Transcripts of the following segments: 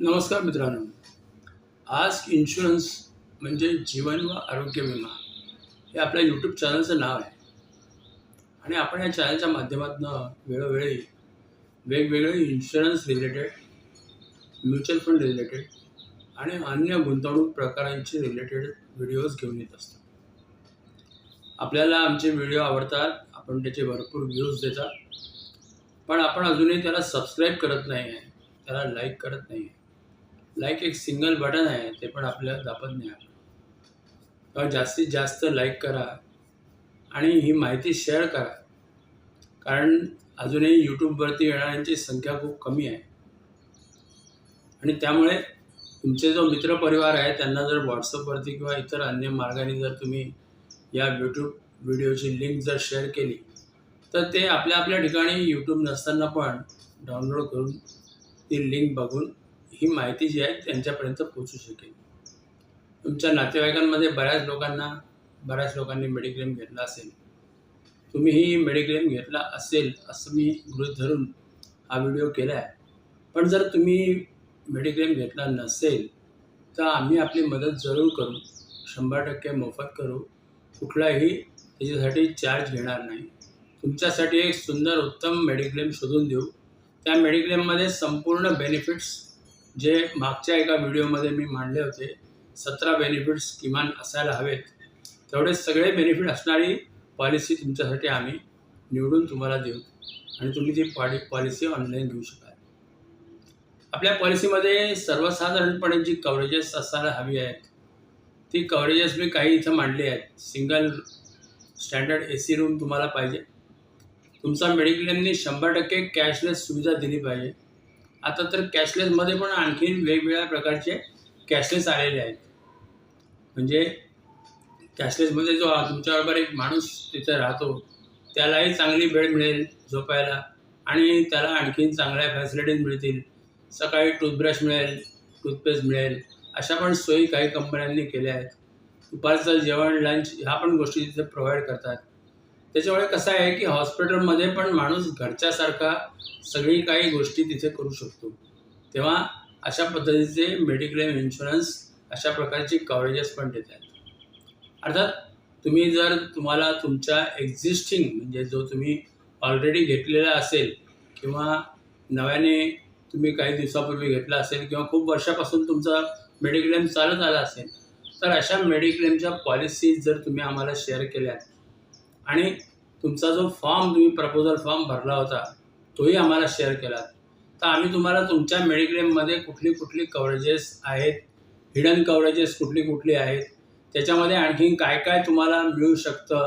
नमस्कार मित्रांनो. आज इन्शुरन्स म्हणजे जीवन व आरोग्य विमा हे आपल्या यूट्यूब चॅनलचं नाव आहे. आणि आपण या चॅनलच्या माध्यमातून वेळोवेळी वेगवेगळे insurance related mutual fund related आणि अन्य गुंतवणूक प्रकारांचे रिलेटेड व्हिडिओज घेऊन येत असतो. आपल्याला आमचे व्हिडिओ आवडतात आपण त्याचे भरपूर व्ह्यूज देतात. पण आपण अजूनही त्याला सबस्क्राईब करत नाही आहे त्याला लाईक करत नाही आहे. लाईक एक सिंगल बटन आहे ते पण आपल्याला दापत नाही तेव्हा जास्तीत जास्त लाईक करा आणि ही माहिती शेअर करा. कारण अजूनही यूट्यूबवरती येणाऱ्यांची संख्या खूप कमी आहे. आणि त्यामुळे तुमचे जो मित्रपरिवार आहे त्यांना जर व्हॉट्सअपवरती किंवा इतर अन्य मार्गाने जर तुम्ही या यूट्यूब व्हिडिओची लिंक जर शेअर केली तर ते आपल्या आपल्या ठिकाणी यूट्यूब नसताना पण डाउनलोड करून ती लिंक बघून ही माहिती जी आहे त्यांच्यापर्यंत पोचू शकेल. तुमच्या नातेवाईकांमध्ये बऱ्याच लोकांना बऱ्याच लोकांनी मेडिक्लेम घेतला असेल. तुम्हीही मेडिक्लेम घेतला असेल असं मी गृहित धरून हा व्हिडिओ केला आहे पण जर तुम्ही मेडिक्लेम घेतला नसेल तर आम्ही आपली मदत जरूर करू. शंभर टक्के मोफत करू. कुठलाही त्याच्यासाठी चार्ज घेणार नाही. तुमच्यासाठी एक सुंदर उत्तम मेडिक्लेम शोधून देऊ. त्या मेडिक्लेममध्ये संपूर्ण बेनिफिट्स जे मागच्या एका व्हिडिओमध्ये मी मांडले होते सतरा बेनिफिट्स किमान असायला हवेत तेवढे सगळे बेनिफिट असणारी पॉलिसी तुमच्यासाठी आम्ही निवडून तुम्हाला देऊ. आणि तुम्ही ती पॉलि पॉलिसी ऑनलाईन घेऊ शकाल. आपल्या पॉलिसीमध्ये सर्वसाधारणपणे जी कव्हरेजेस असायला हवी आहेत ती कव्हरेजेस मी काही इथं मांडली आहेत. Single standard A C room तुम्हाला पाहिजे. तुमचा मेडिक्लेमने शंभर टक्के कॅशलेस सुविधा दिली पाहिजे. आता तर कॅशलेसमध्ये पण आणखीन वेगवेगळ्या प्रकारचे कॅशलेस आलेले आहेत. म्हणजे कॅशलेसमध्ये जो तुमच्याबरोबर एक माणूस तिथे राहतो त्यालाही चांगली वेळ मिळेल झोपायला आणि त्याला आणखीन चांगल्या फॅसिलिटीज मिळतील. सकाळी टूथब्रश मिळेल टूथपेस्ट मिळेल अशा पण सोयी काही कंपन्यांनी केल्या आहेत. दुपारचं जेवण लंच ह्या पण गोष्टी तिथे प्रोव्हाइड करतात. त्याच्यामुळे कसं आहे की हॉस्पिटलमध्ये पण माणूस घरच्यासारखा सगळी काही गोष्टी तिथे करू शकतो. तेव्हा अशा पद्धतीचे मेडिक्लेम इन्शुरन्स अशा प्रकारची कव्हरेजेस पण देत आहेत. अर्थात तुम्ही जर तुम्हाला तुमच्या एक्झिस्टिंग म्हणजे जो तुम्ही ऑलरेडी घेतलेला असेल किंवा नव्याने तुम्ही काही दिवसापूर्वी घेतला असेल किंवा खूप वर्षापासून तुमचा मेडिक्लेम चालत आला असेल तर अशा मेडिक्लेमच्या पॉलिसीज जर तुम्ही आम्हाला शेअर केल्यात आणि तुमचा जो फॉर्म तुम्ही प्रपोजल फॉर्म भरला होता तोही आम्हाला शेअर केला. तर आम्ही तुम्हाला तुमच्या मेडिक्लेममध्ये कुठली कुठली कव्हरेजेस आहेत हिडन कवरेजेस कुठली कुठली आहेत त्याच्यामध्ये आणखीन काय काय तुम्हाला मिळू शकतं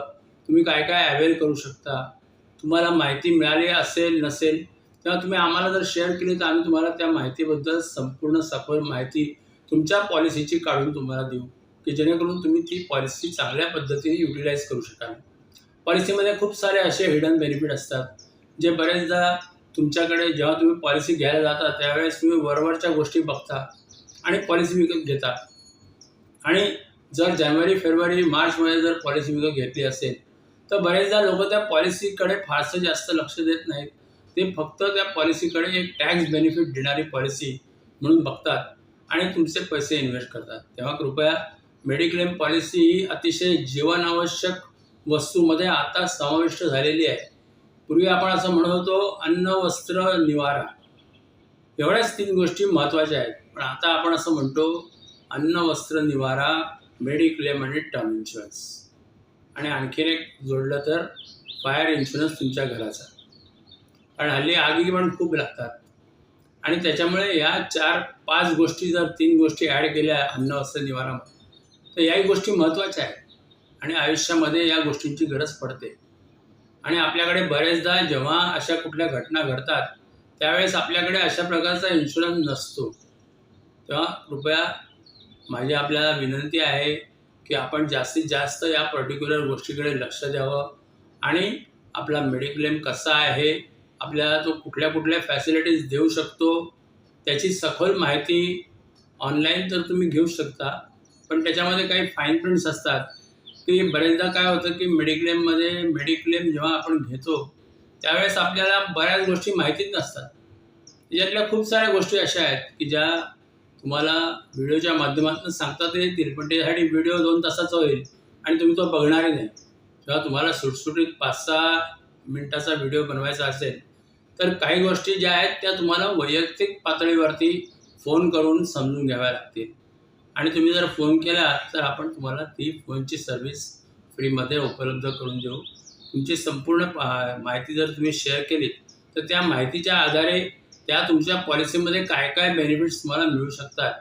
तुम्ही काय काय अवेल करू शकता तुम्हाला माहिती मिळाली असेल नसेल तेव्हा तुम्ही आम्हाला जर शेअर केली तर आम्ही तुम्हाला त्या माहितीबद्दल संपूर्ण सखोल माहिती तुमच्या पॉलिसीची काढून तुम्हाला देऊ की जेणेकरून तुम्ही ती पॉलिसी चांगल्या पद्धतीने युटिलाइज करू शकाल. पॉलिसीमध्ये खूप सारे असे हिडन बेनिफिट असतात. जे बरेचदा तुमच्याकडे जेव्हा तुम्ही पॉलिसी घ्यायला जाता त्यावेळेस तुम्ही वरवरच्या गोष्टी बघता आणि पॉलिसी विकत घेता. आणि जर जानेवारी फेब्रुवारी मार्चमध्ये जर पॉलिसी विकत घेतली असेल तर बरेचदा लोक त्या पॉलिसीकडे फारसं जास्त लक्ष देत नाहीत. ते फक्त त्या पॉलिसीकडे एक टॅक्स बेनिफिट देणारी पॉलिसी म्हणून बघतात आणि तुमचे पैसे इन्व्हेस्ट करतात. तेव्हा कृपया मेडिक्लेम पॉलिसी ही अतिशय जीवनावश्यक वस्तूमध्ये आता समाविष्ट झालेली आहे. पूर्वी आपण असं म्हणत होतो अन्न वस्त्र निवारा. एवढ्याच तीन गोष्टी महत्त्वाच्या आहेत. पण आता आपण असं म्हणतो अन्न वस्त्र निवारा मेडिक्लेम आणि टर्म इन्शुरन्स. आणि आणखीन एक जोडलं तर फायर इन्शुरन्स तुमच्या घराचा. कारण हल्ली आगी पण खूप लागतात. आणि त्याच्यामुळे या चार पाच गोष्टी जर तीन गोष्टी ॲड केल्या अन्न वस्त्र निवारामध्ये तर याही गोष्टी महत्त्वाच्या आहेत. आणि आयुष्यामध्ये या गोष्टींची गरज पडते. आणि आपल्याकडे बरेचदा जेव्हा अशा कुठल्या घटना घडतात त्यावेळेस आपल्याकडे अशा प्रकारचा इन्शुरन्स नसतो. तेव्हा कृपया माझी आपल्याला विनंती आहे की आपण जास्तीत जास्त या पर्टिक्युलर गोष्टीकडे लक्ष द्यावं आणि आपला मेडिक्लेम कसा आहे आपल्याला तो कुठल्या कुठल्या फॅसिलिटीज देऊ शकतो त्याची सखोल माहिती ऑनलाईन तर तुम्ही घेऊ शकता पण त्याच्यामध्ये काही फाईन प्रिंट्स असतात. की बरेचदा काय होतं की मेडिक्लेममध्ये मेडिक्लेम जेव्हा आपण घेतो त्यावेळेस आपल्याला बऱ्याच गोष्टी माहितीच नसतात. याच्यातल्या खूप साऱ्या गोष्टी अशा आहेत की ज्या तुम्हाला व्हिडिओच्या माध्यमातून सांगता येतील पण त्यासाठी व्हिडिओ दोन तासाचा होईल आणि तुम्ही तो बघणारही नाही. किंवा तुम्हाला सुटसुटीत पाच सहा मिनटाचा व्हिडिओ बनवायचा असेल तर काही गोष्टी ज्या आहेत त्या तुम्हाला वैयक्तिक पातळीवरती फोन करून समजून घ्याव्या लागतील. आणि तुम्ही जर फोन केला तर आपण तुम्हाला ती फोनची सर्व्हिस फ्रीमध्ये उपलब्ध करून देऊ. तुमची संपूर्ण पा- माहिती जर तुम्ही शेअर केली तर त्या माहितीच्या आधारे त्या तुमच्या पॉलिसीमध्ये काय काय बेनिफिट्स तुम्हाला मिळू शकतात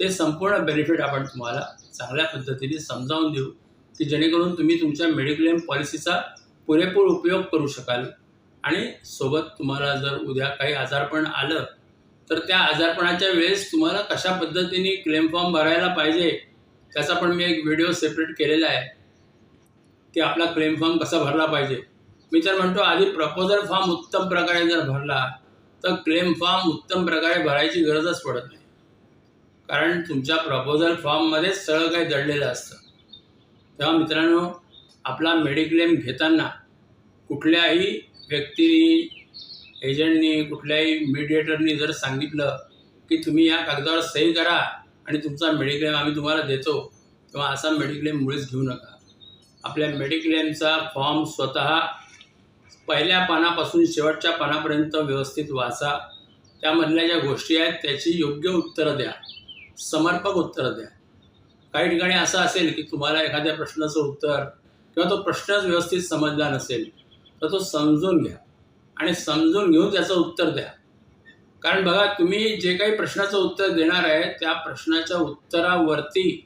ते संपूर्ण बेनिफिट आपण तुम्हाला चांगल्या पद्धतीने समजावून देऊ की जेणेकरून तुम्ही तुमच्या मेडिक्लेम पॉलिसीचा पुरेपूर उपयोग करू शकाल. आणि सोबत तुम्हाला जर उद्या काही आजारपण आलं तर त्या आजारपणाच्या वेळेस तुम्हाला कशा पद्धतीने क्लेम फॉर्म भरायला पाहिजे त्याचा पण मी एक व्हिडिओ सेपरेट केलेला आहे. की आपला क्लेम फॉर्म कसा भरला पाहिजे. मी तर म्हणतो आधी प्रपोजल फॉर्म उत्तम प्रकारे जर भरला तर क्लेम फॉर्म उत्तम प्रकारे भरायची गरजच पडत नाही. कारण तुमच्या प्रपोजल फॉर्ममध्येच सगळं काही दडलेलं असतं. तेव्हा मित्रांनो आपला मेडिक्लेम घेताना कुठल्याही व्यक्तीने एजंटनी कुठल्याही मीडिएटरनी जर सांगितलं की तुम्ही या कागदावर सही करा आणि तुमचा मेडिक्लेम आम्ही तुम्हाला देतो तेव्हा असा मेडिक्लेम मुळीच घेऊ नका. आपल्या मेडिक्लेमचा फॉर्म स्वतः पहिल्या पानापासून शेवटच्या पानापर्यंत व्यवस्थित वाचा. त्यामधल्या ज्या गोष्टी आहेत त्याची योग्य उत्तरं द्या. समर्पक उत्तरं द्या. काही ठिकाणी असं असेल की तुम्हाला एखाद्या प्रश्नाचं उत्तर किंवा तो प्रश्नच व्यवस्थित समजला नसेल तर तो समजून घ्या. आणि समजून घेऊन त्याचं उत्तर द्या. कारण बघा तुम्ही जे काही प्रश्नाचं उत्तर देणार आहे त्या प्रश्नाच्या उत्तरावरती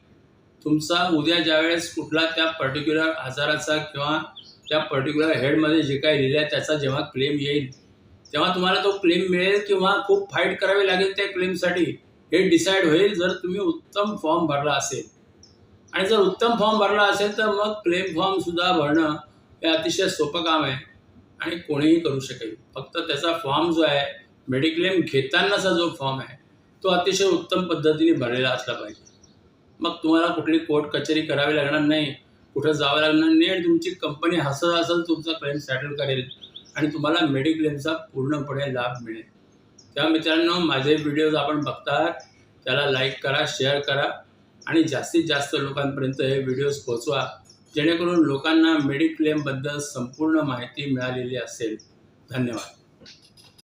तुमचा उद्या ज्यावेळेस कुठला त्या पर्टिक्युलर आजाराचा किंवा त्या पर्टिक्युलर हेडमध्ये जे काही लिहिलं आहे त्याचा जेव्हा क्लेम येईल तेव्हा तुम्हाला तो क्लेम मिळेल किंवा खूप फाईट करावी लागेल त्या क्लेमसाठी हे डिसाईड होईल जर तुम्ही उत्तम फॉर्म भरला असेल. आणि जर उत्तम फॉर्म भरला असेल तर मग क्लेम फॉर्मसुद्धा भरणं हे अतिशय सोपं काम आहे. आणि कोणीही करू शकेल. फक्त त्याचा फॉर्म जो आहे मेडिक्लेम घेतानाचा जो फॉर्म आहे तो अतिशय उत्तम पद्धतीने भरलेला असला पाहिजे. मग तुम्हाला कुठली कोर्ट कचेरी करावी लागणार नाही कुठं जावं लागणार नाही आणि तुमची कंपनी हसत असेल तुमचा क्लेम सॅटल करेल आणि तुम्हाला मेडिक्लेमचा पूर्णपणे लाभ मिळेल. तेव्हा मित्रांनो माझे व्हिडिओज आपण बघतात त्याला लाईक करा शेअर करा आणि जास्तीत जास्त लोकांपर्यंत हे व्हिडिओज पोहोचवा. जेणेकरून लोकांना मेडिक्लेमबद्दल संपूर्ण माहिती मिळालेली असेल. धन्यवाद.